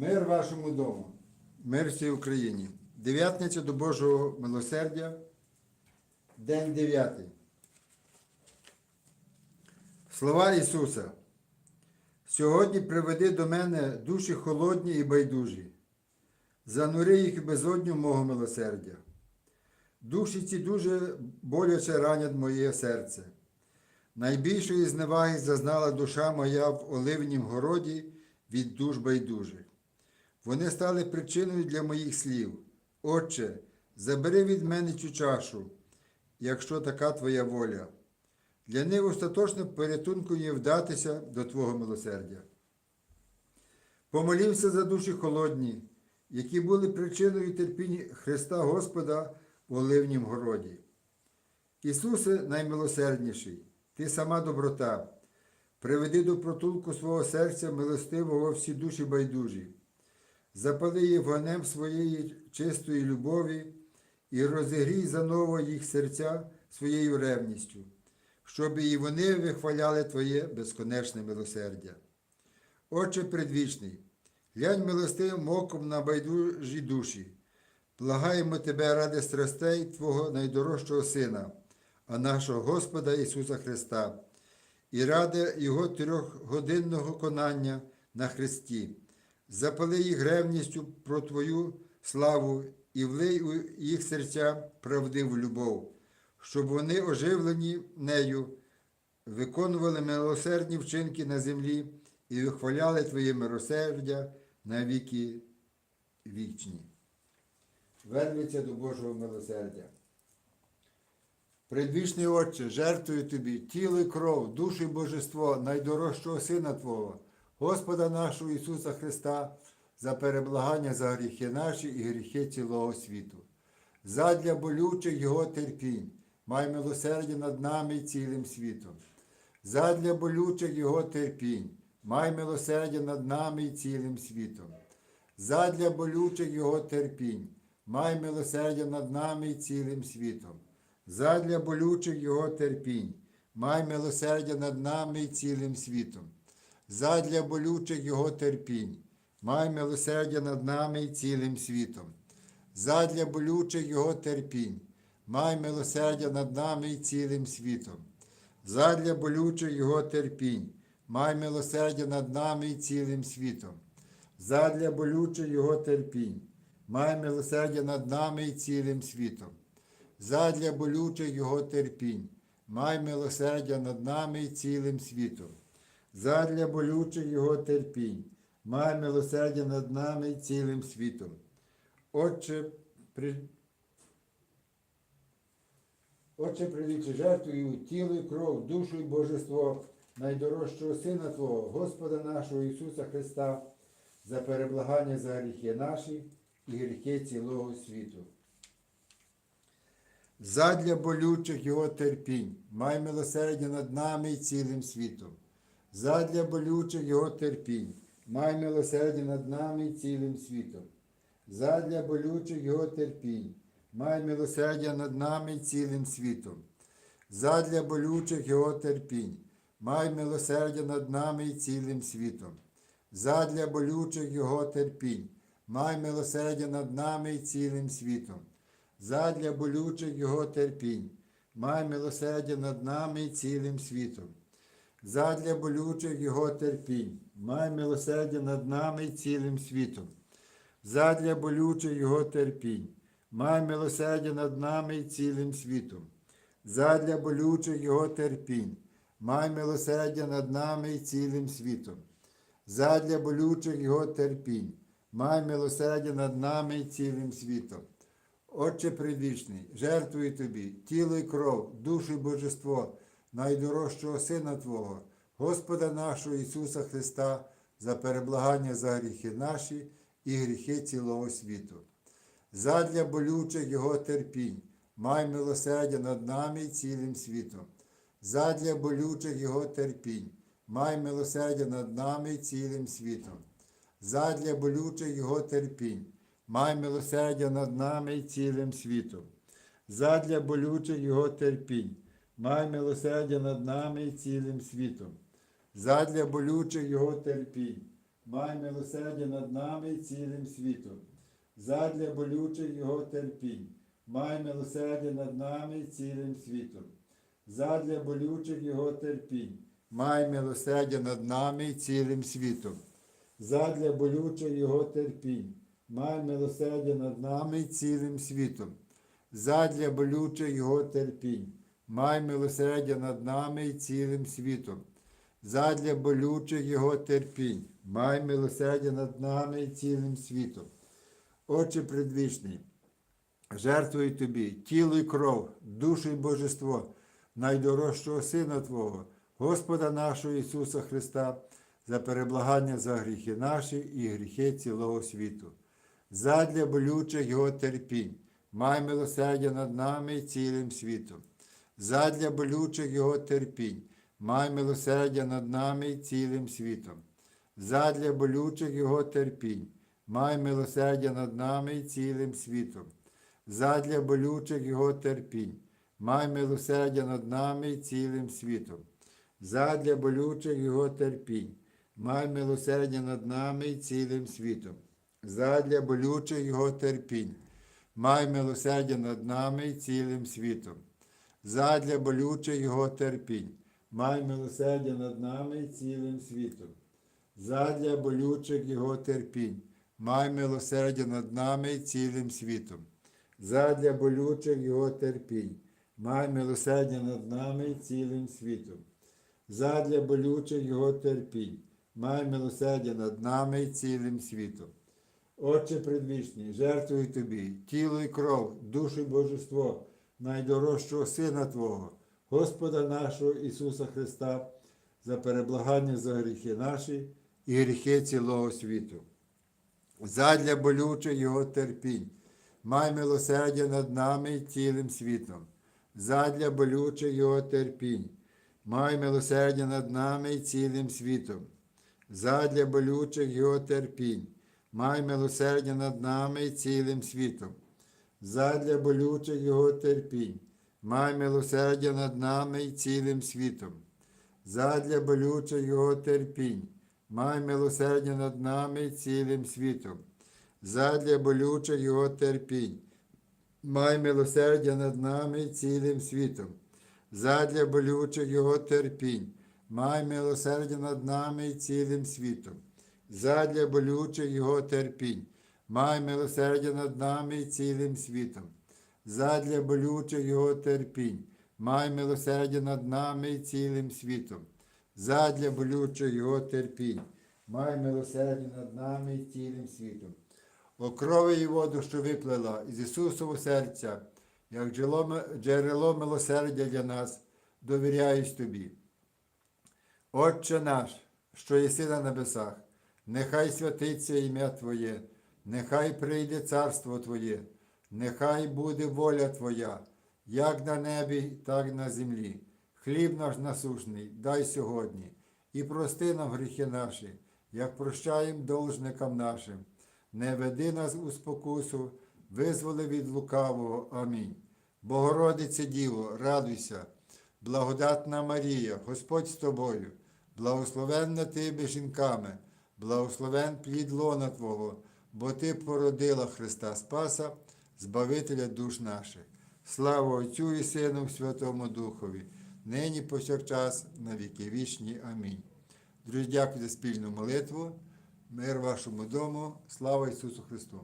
Мир вашому дому, мир всій Україні. Дев'ятниця до Божого милосердя, день дев'ятий. Слова Ісуса. Сьогодні приведи до мене душі холодні і байдужі. Занури їх безодню мого милосердя. Душі ці дуже боляче ранять моє серце. Найбільшої зневаги зазнала душа моя в оливнім городі від душ байдужих. Вони стали причиною для моїх слів. Отче, забери від мене цю чашу, якщо така твоя воля. Для них остаточно порятунку є вдатися до Твого милосердя. Помолімся за душі холодні, які були причиною терпіння Христа Господа в Оливнім городі. Ісусе наймилосердніший, Ти сама доброта, приведи до протулку свого серця милостивого всі душі байдужі, запали їх вогнем своєї чистої любові і розігрій заново їх серця своєю ревністю, щоб і вони вихваляли Твоє безконечне милосердя. Отче предвічний, глянь милостивим оком на байдужі душі, благаємо Тебе ради страстей Твого найдорожчого Сина, а нашого Господа Ісуса Христа, і ради Його трьохгодинного конання на Христі. Запали їх ревністю про Твою славу і влий у їх серця правдиву любов, щоб вони, оживлені нею, виконували милосердні вчинки на землі і вихваляли Твоє милосердя на віки вічні. Вернуться до Божого милосердя. Предвічний Отче, жертвую Тобі тіло і кров, душу і божество найдорожчого Сина Твого, Господа нашого Ісуса Христа, за переблагання за гріхи наші і гріхи цілого світу. Задля болючих Його терпінь, май милосердя над нами і цілим світом. Задля болючих Його терпінь, май милосердя над нами і цілим світом. Задля болючих Його терпінь, май милосердя над нами і цілим світом. Задля болючих Його терпінь, май милосердя над нами і цілим світом. Задля болючих Його терпінь, май милосердя над нами і цілим світом. Задля болючих Його терпінь, май милосердя над нами і цілим світом. Задля болючих Його терпінь, май милосердя над нами і цілим світом. Задля болючих Його терпінь, май милосердя над нами і цілим світом. Задля болючих Його терпінь, май милосердя над нами і цілим світом. Задля болючих Його терпінь, май милосердя над нами і цілим світом. Отче, при... Отче, прилічи жертвою тіло кров, душу і божество найдорожчого Сина Твого, Господа нашого Ісуса Христа, за переблагання за гріхи наші і гріхи цілого світу. Задля болючих Його терпінь, май милосердя над нами і цілим світом. Задля болючих Його терпінь, май милосердя над нами і цілим світом. Задля болючих Його терпінь, май милосердя над нами і цілим світом. Задля болючих Його терпінь, май милосердя над нами і цілим світом. Задля болючих Його терпінь, май милосердя над нами і цілим світом. Задля болючих Його терпінь, май милосердя над нами і цілим світом. Задля болючих Його терпінь, май милосердя над нами і цілим світом. Задля болючих Його терпінь, май милосердя над нами і цілим світом. Задля болючих Його терпінь, май милосердя над нами і цілим світом. Задля болючих Його терпінь, май милосердя над нами і цілим світом. Отче предвічний, жертвую Тобі тіло і кров, душу і божество найдорожчого Сина Твого, Господа нашого Ісуса Христа, за переблагання за гріхи наші і гріхи цілого світу. Задля болючих Його терпінь, май милосердя над нами і цілим світом. Задля болючих Його терпінь, май милосердя над нами і цілим світом. Задля болючих Його терпінь, май милосердя над нами і цілим світом. Задля болючих Його терпінь, май милосердя над нами і цілим світом. Задля болючих Його терпінь, май милосердя над нами і цілим світом. Задля болючих його терпінь, май милосердя над нами і цілим світом. Задля болючих його терпінь, май милосердя над нами і цілим світом. Задля болючих його терпінь, май милосердя над нами і цілим світом. Задля болючих його терпінь, май милосердя над нами і цілим світом. Задля болючих його терпінь, май милосердя над нами і цілим світом. Отче предвічний, жертвую тобі тіло і кров, душу і божество найдорожчого Сина Твого, Господа нашого Ісуса Христа, за переблагання за гріхи наші і гріхи цілого світу. Задля болючих Його терпінь, май милосердя над нами і цілим світом. Задля болючих Його терпінь, май милосердя над нами і цілим світом. Задля болючих Його терпінь, май милосердя над нами і цілим світом. Задля болючих Його терпінь, май милосердя над нами і цілим світом. Задля болючих Його терпінь, май милосердя над нами і цілим світом. Задля болючих Його терпінь, май милосердя над нами і цілим світом. Задля болючих Його терпінь, май милосердя над нами і цілим світом. Задля болючих Його терпінь, май милосердя над нами і цілим світом. Задля болючих Його терпінь, май милосердя над нами і цілим світом. Задля болючих Його терпінь, май милосердя над нами і цілим світом. Отче предвічний, жертвую тобі, тіло і кров, душу і божество, найдорожчого Сина Твого, Господа нашого Ісуса Христа, за переблагання за гріхи наші і гріхи цілого світу. Задля болючих Його терпінь, май милосердя над нами і цілим світом. Задля болючих Його терпінь, май милосердя над нами і цілим світом. Задля болючих Його терпінь, май милосердя над нами і цілим світом. Задля болючих Його терпінь, май милосердя над нами і цілим світом. Задля болючих Його терпінь, май милосердя над нами і цілим світом. Задля болючих Його терпінь, май милосердя над нами і цілим світом. Задля болючих Його терпінь, май милосердя над нами і цілим світом. Задля болючих Його терпінь, май милосердя над нами і цілим світом. Задля болючих Його терпінь, май милосердя над нами і цілим світом. Задля болючих Його терпінь, май милосердя над нами і цілим світом. О крові і воду, що виплила із Ісусового серця, як джерело милосердя для нас, довіряюсь тобі. Отче наш, що єси на небесах, нехай святиться ім'я Твоє, нехай прийде царство Твоє, нехай буде воля Твоя, як на небі, так і на землі. Хліб наш насушний, дай сьогодні, і прости нам гріхи наші, як прощаємо должникам нашим. Не веди нас у спокусу, визволи від лукавого. Амінь. Богородице Діво, радуйся, благодатна Марія, Господь з тобою, благословенна ти жінками, благословен плід лона Твого, бо Ти породила Христа Спаса, Збавителя душ наших. Слава Отцю і Сину, Святому Духові, нині повсякчас, на віки вічні. Амінь. Друзі, дякую за спільну молитву. Мир вашому дому. Слава Ісусу Христу!